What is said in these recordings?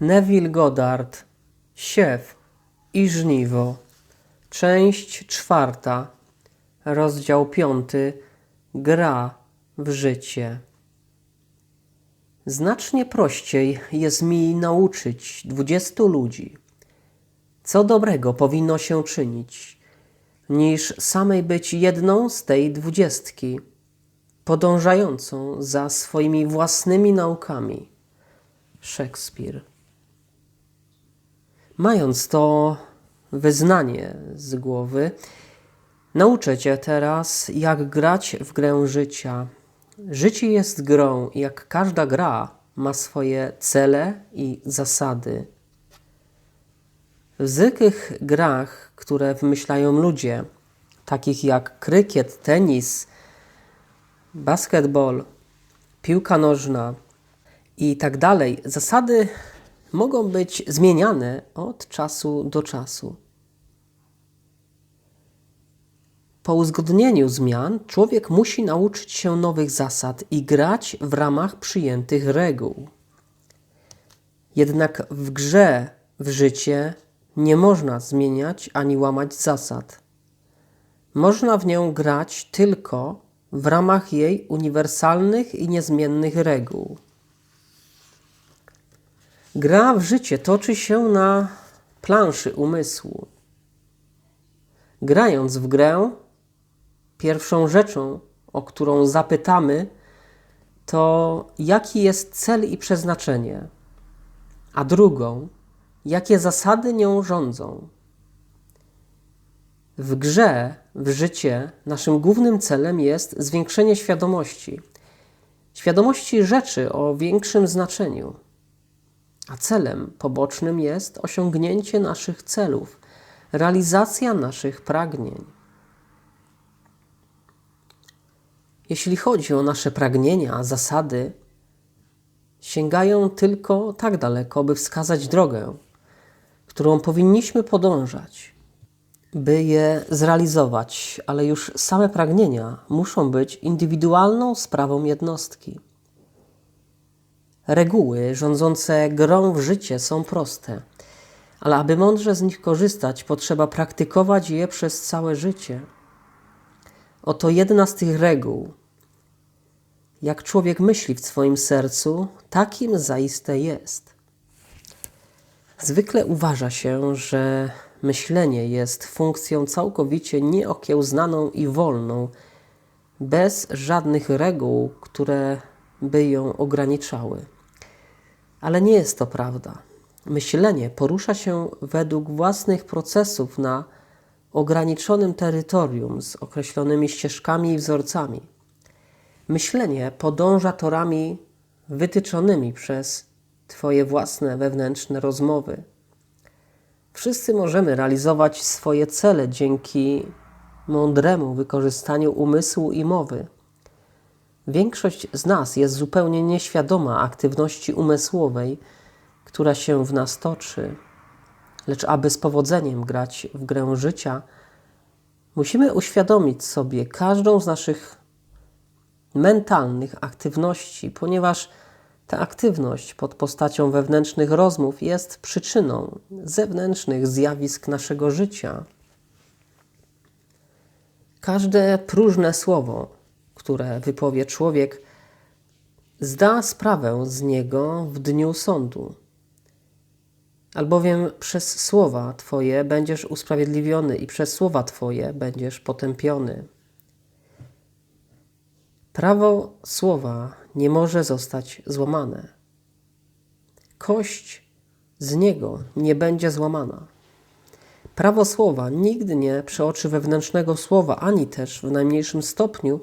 Neville Goddard Siew i żniwo. Część czwarta. Rozdział piąty. Gra w życie. Znacznie prościej jest mi nauczyć dwudziestu ludzi, co dobrego powinno się czynić, niż samej być jedną z tej dwudziestki, podążającą za swoimi własnymi naukami. Szekspir. Mając to wyznanie z głowy, nauczę Cię teraz, jak grać w grę życia. Życie jest grą, jak każda gra ma swoje cele i zasady. W zwykłych grach, które wymyślają ludzie, takich jak krykiet, tenis, basketball, piłka nożna i tak dalej, zasady mogą być zmieniane od czasu do czasu. Po uzgodnieniu zmian człowiek musi nauczyć się nowych zasad i grać w ramach przyjętych reguł. Jednak w grze w życie nie można zmieniać ani łamać zasad. Można w nią grać tylko w ramach jej uniwersalnych i niezmiennych reguł. Gra w życie toczy się na planszy umysłu. Grając w grę, pierwszą rzeczą, o którą zapytamy, to jaki jest cel i przeznaczenie, a drugą, jakie zasady nią rządzą. W grze, w życie, naszym głównym celem jest zwiększenie świadomości, świadomości rzeczy o większym znaczeniu, a celem pobocznym jest osiągnięcie naszych celów, realizacja naszych pragnień. Jeśli chodzi o nasze pragnienia, zasady sięgają tylko tak daleko, by wskazać drogę, którą powinniśmy podążać, by je zrealizować, ale już same pragnienia muszą być indywidualną sprawą jednostki. Reguły rządzące grą w życie są proste, ale aby mądrze z nich korzystać, potrzeba praktykować je przez całe życie. Oto jedna z tych reguł. Jak człowiek myśli w swoim sercu, takim zaiste jest. Zwykle uważa się, że myślenie jest funkcją całkowicie nieokiełznaną i wolną, bez żadnych reguł, które by ją ograniczały. Ale nie jest to prawda. Myślenie porusza się według własnych procesów na ograniczonym terytorium z określonymi ścieżkami i wzorcami. Myślenie podąża torami wytyczonymi przez Twoje własne wewnętrzne rozmowy. Wszyscy możemy realizować swoje cele dzięki mądremu wykorzystaniu umysłu i mowy. Większość z nas jest zupełnie nieświadoma aktywności umysłowej, która się w nas toczy. Lecz aby z powodzeniem grać w grę życia, musimy uświadomić sobie każdą z naszych mentalnych aktywności, ponieważ ta aktywność pod postacią wewnętrznych rozmów jest przyczyną zewnętrznych zjawisk naszego życia. Każde próżne słowo, które wypowie człowiek, zda sprawę z niego w dniu sądu. Albowiem przez słowa Twoje będziesz usprawiedliwiony i przez słowa Twoje będziesz potępiony. Prawo słowa nie może zostać złamane. Kość z niego nie będzie złamana. Prawo słowa nigdy nie przeoczy wewnętrznego słowa, ani też w najmniejszym stopniu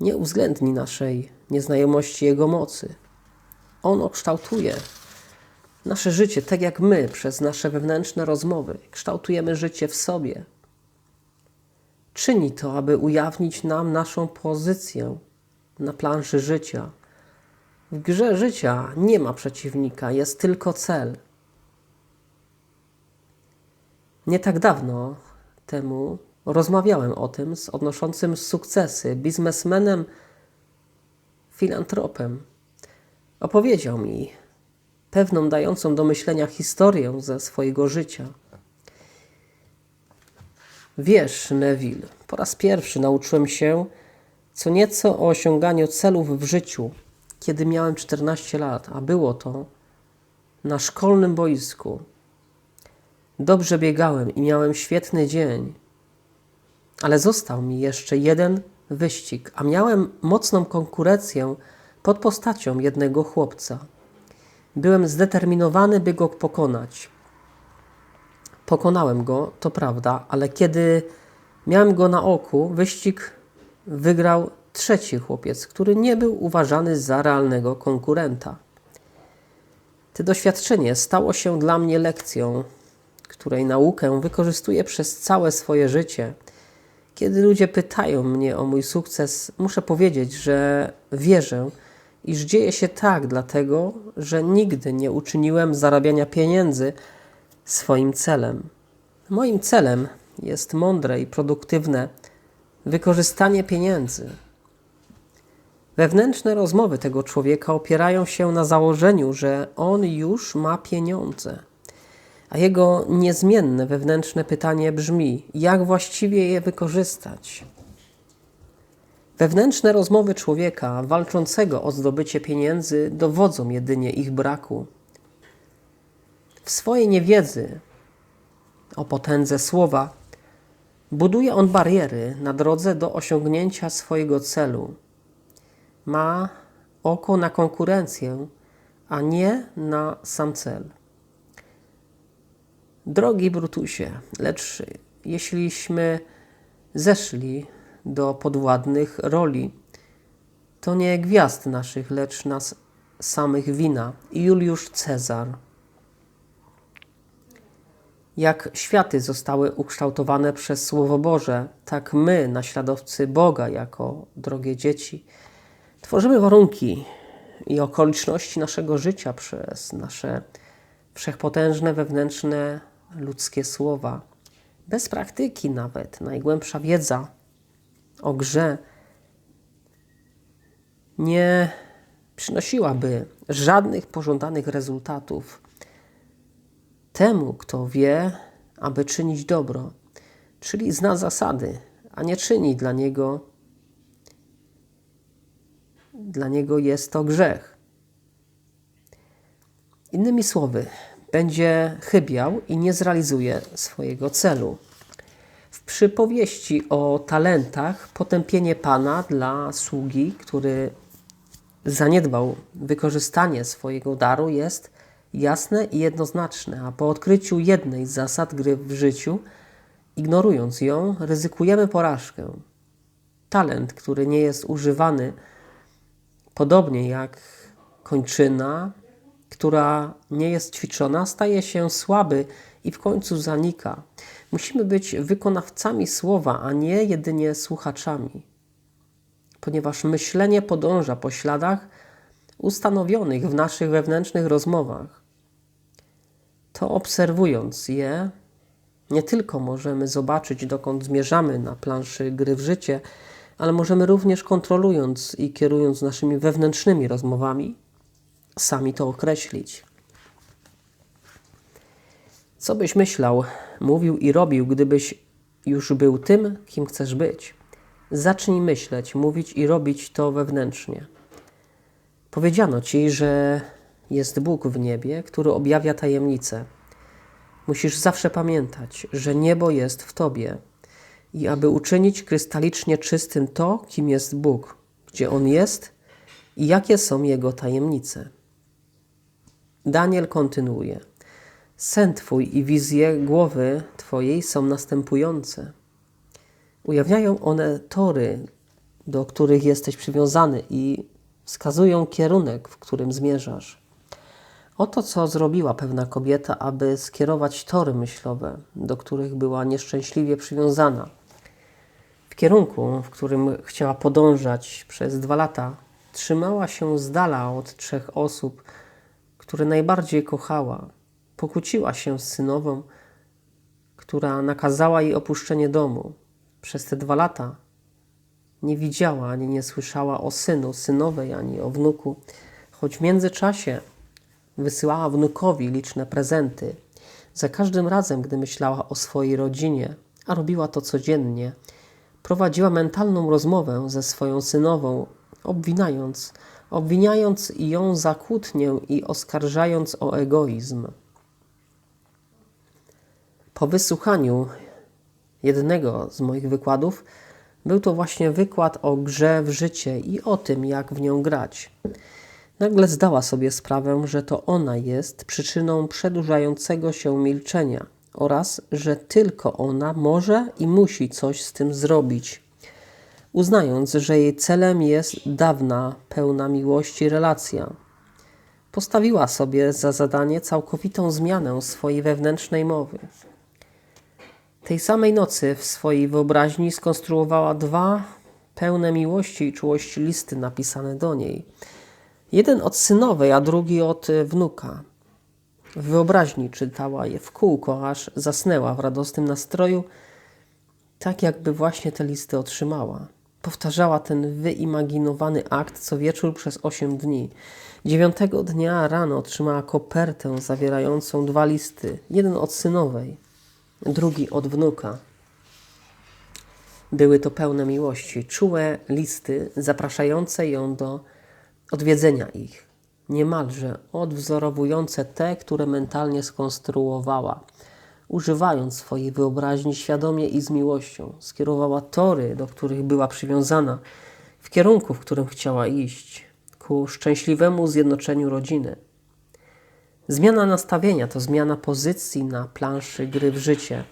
nie uwzględni naszej nieznajomości jego mocy. Ono kształtuje nasze życie tak jak my przez nasze wewnętrzne rozmowy kształtujemy życie w sobie. Czyni to, aby ujawnić nam naszą pozycję na planszy życia. W grze życia nie ma przeciwnika, jest tylko cel. Nie tak dawno temu rozmawiałem o tym z odnoszącym sukcesy biznesmenem, filantropem. Opowiedział mi pewną dającą do myślenia historię ze swojego życia. Wiesz, Neville, po raz pierwszy nauczyłem się co nieco o osiąganiu celów w życiu, kiedy miałem 14 lat, a było to na szkolnym boisku. Dobrze biegałem i miałem świetny dzień, ale został mi jeszcze jeden wyścig, a miałem mocną konkurencję pod postacią jednego chłopca. Byłem zdeterminowany, by go pokonać. Pokonałem go, to prawda, ale kiedy miałem go na oku, wyścig wygrał trzeci chłopiec, który nie był uważany za realnego konkurenta. To doświadczenie stało się dla mnie lekcją, której naukę wykorzystuję przez całe swoje życie. Kiedy ludzie pytają mnie o mój sukces, muszę powiedzieć, że wierzę, iż dzieje się tak, dlatego że nigdy nie uczyniłem zarabiania pieniędzy swoim celem. Moim celem jest mądre i produktywne wykorzystanie pieniędzy. Wewnętrzne rozmowy tego człowieka opierają się na założeniu, że on już ma pieniądze. A jego niezmienne wewnętrzne pytanie brzmi: jak właściwie je wykorzystać? Wewnętrzne rozmowy człowieka walczącego o zdobycie pieniędzy dowodzą jedynie ich braku. W swojej niewiedzy o potędze słowa buduje on bariery na drodze do osiągnięcia swojego celu. Ma oko na konkurencję, a nie na sam cel. Drogi Brutusie, lecz jeśliśmy zeszli do podwładnych roli, to nie gwiazd naszych, lecz nas samych wina. Juliusz Cezar. Jak światy zostały ukształtowane przez Słowo Boże, tak my, naśladowcy Boga, jako drogie dzieci, tworzymy warunki i okoliczności naszego życia przez nasze wszechpotężne wewnętrzne ludzkie słowa. Bez praktyki nawet, najgłębsza wiedza o grze nie przynosiłaby żadnych pożądanych rezultatów. Temu, kto wie, aby czynić dobro, czyli zna zasady, a nie czyni dla niego, dla niego jest to grzech. Innymi słowy, będzie chybiał i nie zrealizuje swojego celu. W przypowieści o talentach potępienie Pana dla sługi, który zaniedbał wykorzystanie swojego daru, jest jasne i jednoznaczne, a po odkryciu jednej z zasad gry w życiu, ignorując ją, ryzykujemy porażkę. Talent, który nie jest używany, podobnie jak kończyna, która nie jest ćwiczona, staje się słaby i w końcu zanika. Musimy być wykonawcami słowa, a nie jedynie słuchaczami, ponieważ myślenie podąża po śladach ustanowionych w naszych wewnętrznych rozmowach. To obserwując je, nie tylko możemy zobaczyć, dokąd zmierzamy na planszy gry w życie, ale możemy również kontrolując i kierując naszymi wewnętrznymi rozmowami, sami to określić. Co byś myślał, mówił i robił, gdybyś już był tym, kim chcesz być? Zacznij myśleć, mówić i robić to wewnętrznie. Powiedziano ci, że jest Bóg w niebie, który objawia tajemnice. Musisz zawsze pamiętać, że niebo jest w tobie i aby uczynić krystalicznie czystym to, kim jest Bóg, gdzie On jest i jakie są Jego tajemnice. Daniel kontynuuje. Sen Twój i wizje głowy Twojej są następujące. Ujawniają one tory, do których jesteś przywiązany i wskazują kierunek, w którym zmierzasz. Oto co zrobiła pewna kobieta, aby skierować tory myślowe, do których była nieszczęśliwie przywiązana. W kierunku, w którym chciała podążać przez dwa lata, trzymała się z dala od trzech osób, które najbardziej kochała. Pokłóciła się z synową, która nakazała jej opuszczenie domu. Przez te dwa lata nie widziała ani nie słyszała o synu, synowej, ani o wnuku, choć w międzyczasie Wysyłała wnukowi liczne prezenty. Za każdym razem, gdy myślała o swojej rodzinie, a robiła to codziennie, prowadziła mentalną rozmowę ze swoją synową, obwinając, obwiniając ją za kłótnię i oskarżając o egoizm. Po wysłuchaniu jednego z moich wykładów, był to właśnie wykład o grze w życie i o tym, jak w nią grać. Nagle zdała sobie sprawę, że to ona jest przyczyną przedłużającego się milczenia oraz że tylko ona może i musi coś z tym zrobić. Uznając, że jej celem jest dawna, pełna miłości relacja, postawiła sobie za zadanie całkowitą zmianę swojej wewnętrznej mowy. Tej samej nocy w swojej wyobraźni skonstruowała dwa pełne miłości i czułości listy napisane do niej. Jeden od synowej, a drugi od wnuka. W wyobraźni czytała je w kółko, aż zasnęła w radosnym nastroju, tak jakby właśnie te listy otrzymała. Powtarzała ten wyimaginowany akt co wieczór przez osiem dni. Dziewiątego dnia rano otrzymała kopertę zawierającą dwa listy. Jeden od synowej, drugi od wnuka. Były to pełne miłości, czułe listy zapraszające ją do odwiedzenia ich, niemalże odwzorowujące te, które mentalnie skonstruowała. Używając swojej wyobraźni świadomie i z miłością, skierowała tory, do których była przywiązana, w kierunku, w którym chciała iść, ku szczęśliwemu zjednoczeniu rodziny. Zmiana nastawienia to zmiana pozycji na planszy gry w życie.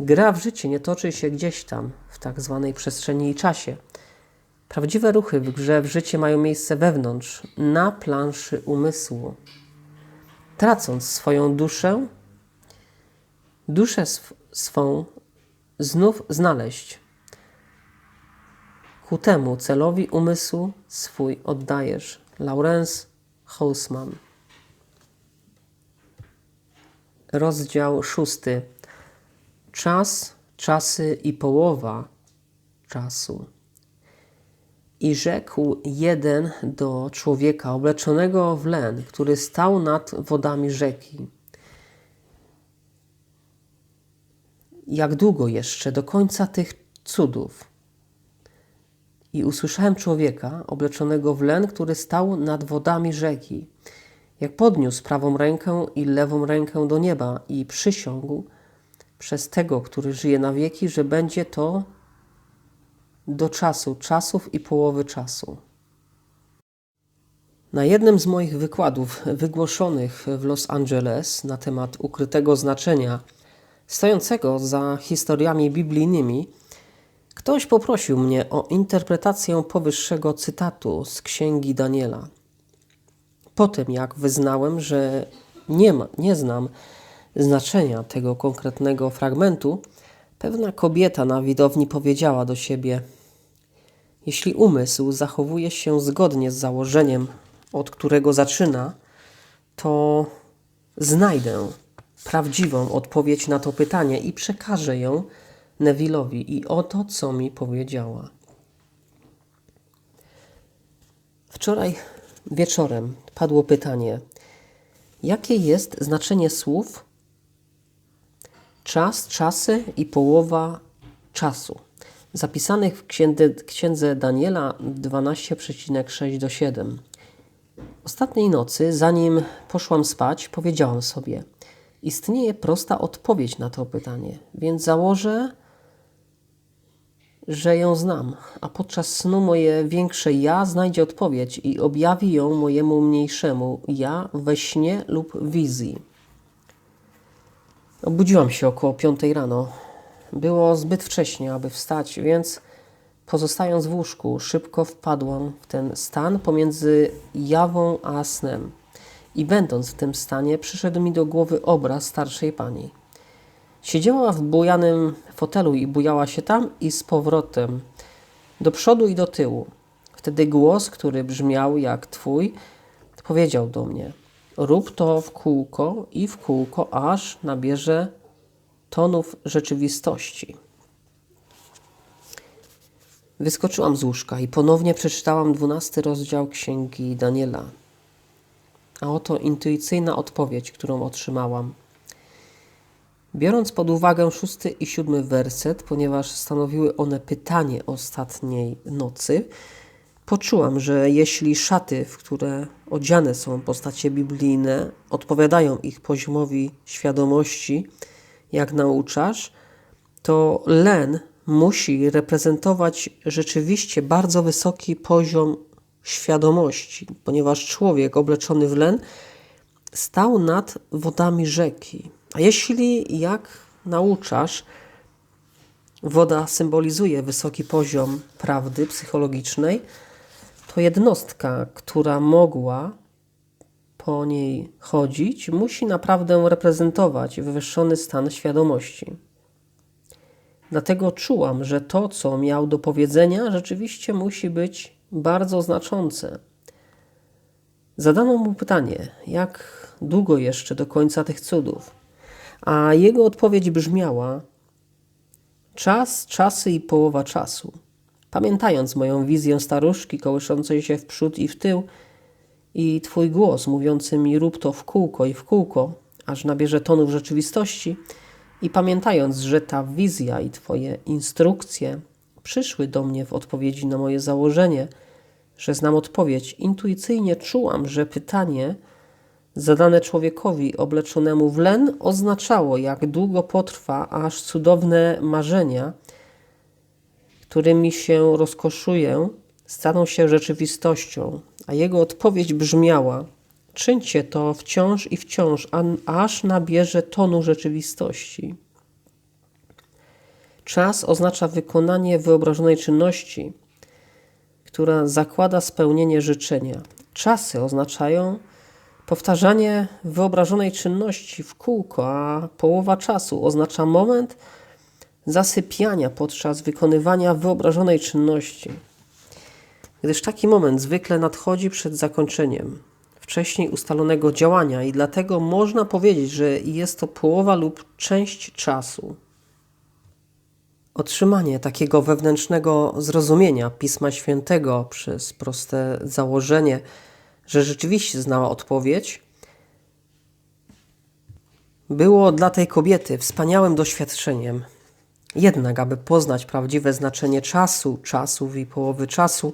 Gra w życie nie toczy się gdzieś tam, w tak zwanej przestrzeni i czasie. Prawdziwe ruchy w grze w życie mają miejsce wewnątrz, na planszy umysłu. Tracąc swoją duszę, duszę sw swą znów znaleźć. Ku temu celowi umysłu swój oddajesz. Laurence Hausmann Rozdział szósty. Czas, czasy i połowa czasu. I rzekł jeden do człowieka obleczonego w len, który stał nad wodami rzeki. Jak długo jeszcze do końca tych cudów? I usłyszałem człowieka obleczonego w len, który stał nad wodami rzeki jak podniósł prawą rękę i lewą rękę do nieba i przysiągł przez tego, który żyje na wieki, że będzie to do czasu, czasów i połowy czasu. Na jednym z moich wykładów wygłoszonych w Los Angeles na temat ukrytego znaczenia stojącego za historiami biblijnymi, ktoś poprosił mnie o interpretację powyższego cytatu z księgi Daniela – po tym, jak wyznałem, że nie, ma, nie znam znaczenia tego konkretnego fragmentu, pewna kobieta na widowni powiedziała do siebie: Jeśli umysł zachowuje się zgodnie z założeniem, od którego zaczyna, to znajdę prawdziwą odpowiedź na to pytanie i przekażę ją Nevilowi. I oto, co mi powiedziała. Wczoraj wieczorem padło pytanie: jakie jest znaczenie słów czas, czasy i połowa czasu? Zapisanych w księdze, księdze Daniela 12,6 do 7. Ostatniej nocy, zanim poszłam spać, powiedziałam sobie: Istnieje prosta odpowiedź na to pytanie, więc założę, że ją znam, a podczas snu moje większe ja znajdzie odpowiedź i objawi ją mojemu mniejszemu ja we śnie lub wizji. Obudziłam się około piątej rano. Było zbyt wcześnie, aby wstać, więc pozostając w łóżku, szybko wpadłam w ten stan pomiędzy jawą a snem. I będąc w tym stanie, przyszedł mi do głowy obraz starszej pani. Siedziała w bujanym fotelu i bujała się tam i z powrotem, do przodu i do tyłu. Wtedy głos, który brzmiał jak twój, powiedział do mnie: Rób to w kółko i w kółko, aż nabierze tonów rzeczywistości. Wyskoczyłam z łóżka i ponownie przeczytałam dwunasty rozdział księgi Daniela. A oto intuicyjna odpowiedź, którą otrzymałam. Biorąc pod uwagę szósty i siódmy werset, ponieważ stanowiły one pytanie ostatniej nocy, poczułam, że jeśli szaty, w które odziane są postacie biblijne, odpowiadają ich poziomowi świadomości, jak nauczasz, to len musi reprezentować rzeczywiście bardzo wysoki poziom świadomości, ponieważ człowiek obleczony w len stał nad wodami rzeki. A jeśli, jak nauczasz, woda symbolizuje wysoki poziom prawdy psychologicznej, to jednostka, która mogła po niej chodzić, musi naprawdę reprezentować wywyższony stan świadomości. Dlatego czułam, że to, co miał do powiedzenia, rzeczywiście musi być bardzo znaczące. Zadano mu pytanie, jak długo jeszcze do końca tych cudów, a jego odpowiedź brzmiała: Czas, czasy i połowa czasu. Pamiętając moją wizję staruszki kołyszącej się w przód i w tył, i Twój głos mówiący mi rób to w kółko i w kółko, aż nabierze tonu w rzeczywistości, i pamiętając, że ta wizja i Twoje instrukcje przyszły do mnie w odpowiedzi na moje założenie, że znam odpowiedź, intuicyjnie czułam, że pytanie zadane człowiekowi obleczonemu w len oznaczało, jak długo potrwa, aż cudowne marzenia, którymi się rozkoszuję, staną się rzeczywistością, a jego odpowiedź brzmiała: Czyńcie to wciąż i wciąż, aż nabierze tonu rzeczywistości. Czas oznacza wykonanie wyobrażonej czynności, która zakłada spełnienie życzenia. Czasy oznaczają powtarzanie wyobrażonej czynności w kółko, a połowa czasu oznacza moment zasypiania podczas wykonywania wyobrażonej czynności. Gdyż taki moment zwykle nadchodzi przed zakończeniem wcześniej ustalonego działania i dlatego można powiedzieć, że jest to połowa lub część czasu. Otrzymanie takiego wewnętrznego zrozumienia Pisma Świętego przez proste założenie, że rzeczywiście znała odpowiedź, było dla tej kobiety wspaniałym doświadczeniem. Jednak, aby poznać prawdziwe znaczenie czasu, czasów i połowy czasu,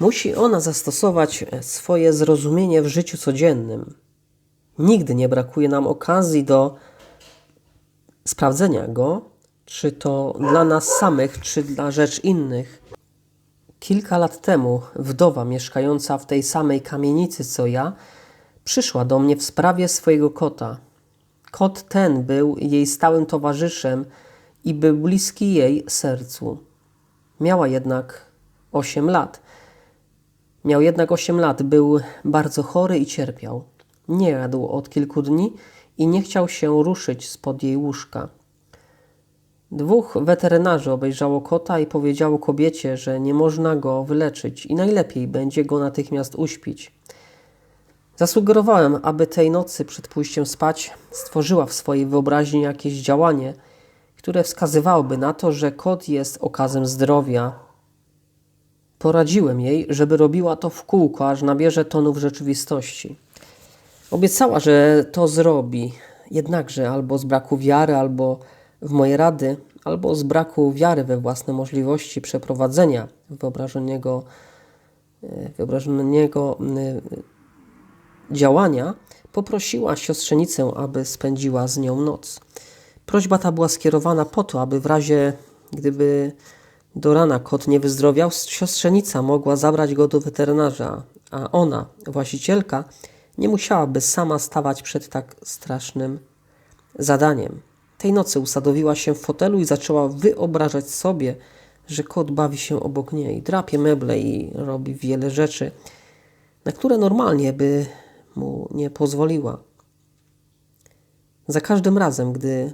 musi ona zastosować swoje zrozumienie w życiu codziennym. Nigdy nie brakuje nam okazji do sprawdzenia go, czy to dla nas samych, czy dla rzecz innych. Kilka lat temu wdowa mieszkająca w tej samej kamienicy co ja przyszła do mnie w sprawie swojego kota. Kot ten był jej stałym towarzyszem i był bliski jej sercu. Miała jednak 8 lat. Miał jednak 8 lat, był bardzo chory i cierpiał. Nie jadł od kilku dni i nie chciał się ruszyć spod jej łóżka. Dwóch weterynarzy obejrzało kota i powiedziało kobiecie, że nie można go wyleczyć i najlepiej będzie go natychmiast uśpić. Zasugerowałem, aby tej nocy przed pójściem spać stworzyła w swojej wyobraźni jakieś działanie, które wskazywałoby na to, że kot jest okazem zdrowia. Poradziłem jej, żeby robiła to w kółko, aż nabierze tonu w rzeczywistości. Obiecała, że to zrobi, jednakże albo z braku wiary, albo w moje rady, albo z braku wiary we własne możliwości przeprowadzenia wyobrażonego, e, wyobrażonego e, działania, poprosiła siostrzenicę, aby spędziła z nią noc. Prośba ta była skierowana po to, aby w razie gdyby do rana kot nie wyzdrowiał, siostrzenica mogła zabrać go do weterynarza, a ona, właścicielka, nie musiałaby sama stawać przed tak strasznym zadaniem. Tej nocy usadowiła się w fotelu i zaczęła wyobrażać sobie, że kot bawi się obok niej, drapie meble i robi wiele rzeczy, na które normalnie by mu nie pozwoliła. Za każdym razem, gdy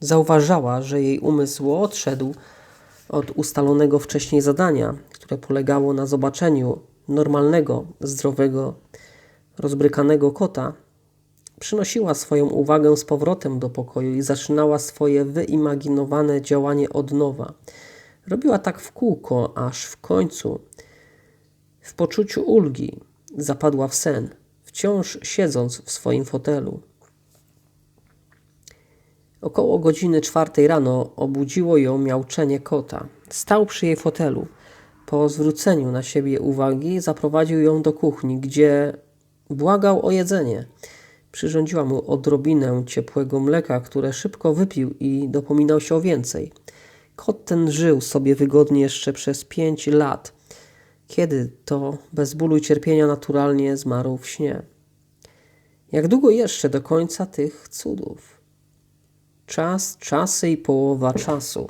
zauważała, że jej umysł odszedł od ustalonego wcześniej zadania, które polegało na zobaczeniu normalnego, zdrowego, rozbrykanego kota, przynosiła swoją uwagę z powrotem do pokoju i zaczynała swoje wyimaginowane działanie od nowa. Robiła tak w kółko, aż w końcu, w poczuciu ulgi, zapadła w sen, wciąż siedząc w swoim fotelu. Około godziny czwartej rano obudziło ją miauczenie kota. Stał przy jej fotelu. Po zwróceniu na siebie uwagi zaprowadził ją do kuchni, gdzie błagał o jedzenie. Przyrządziła mu odrobinę ciepłego mleka, które szybko wypił i dopominał się o więcej. Kot ten żył sobie wygodnie jeszcze przez pięć lat, kiedy to bez bólu i cierpienia naturalnie zmarł w śnie. Jak długo jeszcze do końca tych cudów? Czas, czasy i połowa czasu.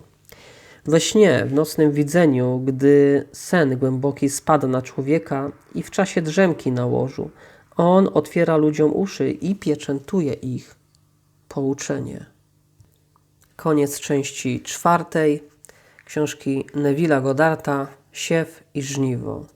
We śnie, w nocnym widzeniu, gdy sen głęboki spada na człowieka i w czasie drzemki na łożu, on otwiera ludziom uszy i pieczętuje ich pouczenie. Koniec części czwartej książki Neville'a Goddarta Siew i żniwo.